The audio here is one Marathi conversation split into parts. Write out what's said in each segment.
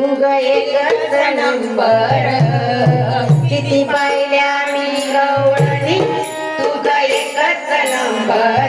उग एकच नंबर. किती पाहिल्या मी गवळणी तुझा एकच नंबर.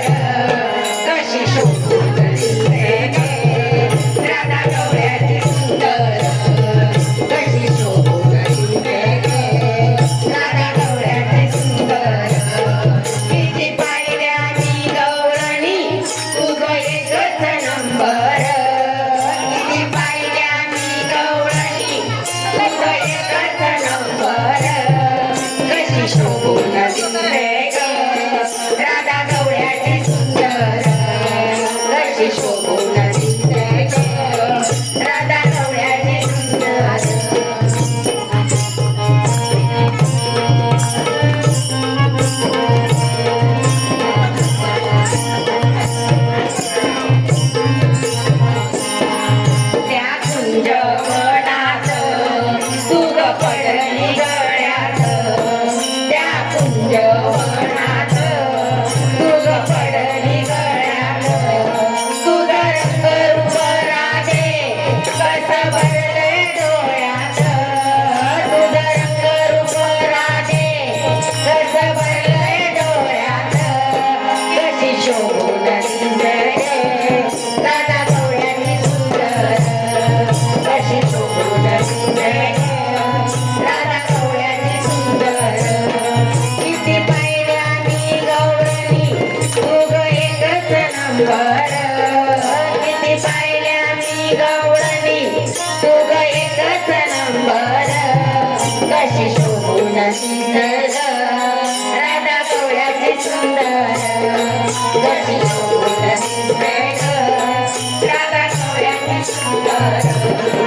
डोळ्याची शोभून सुंदर राधा डोळ्याची सुंदर डोळ्याची शोभून सुंदर राधा डोळ्याची सुंदर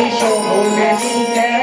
She showed me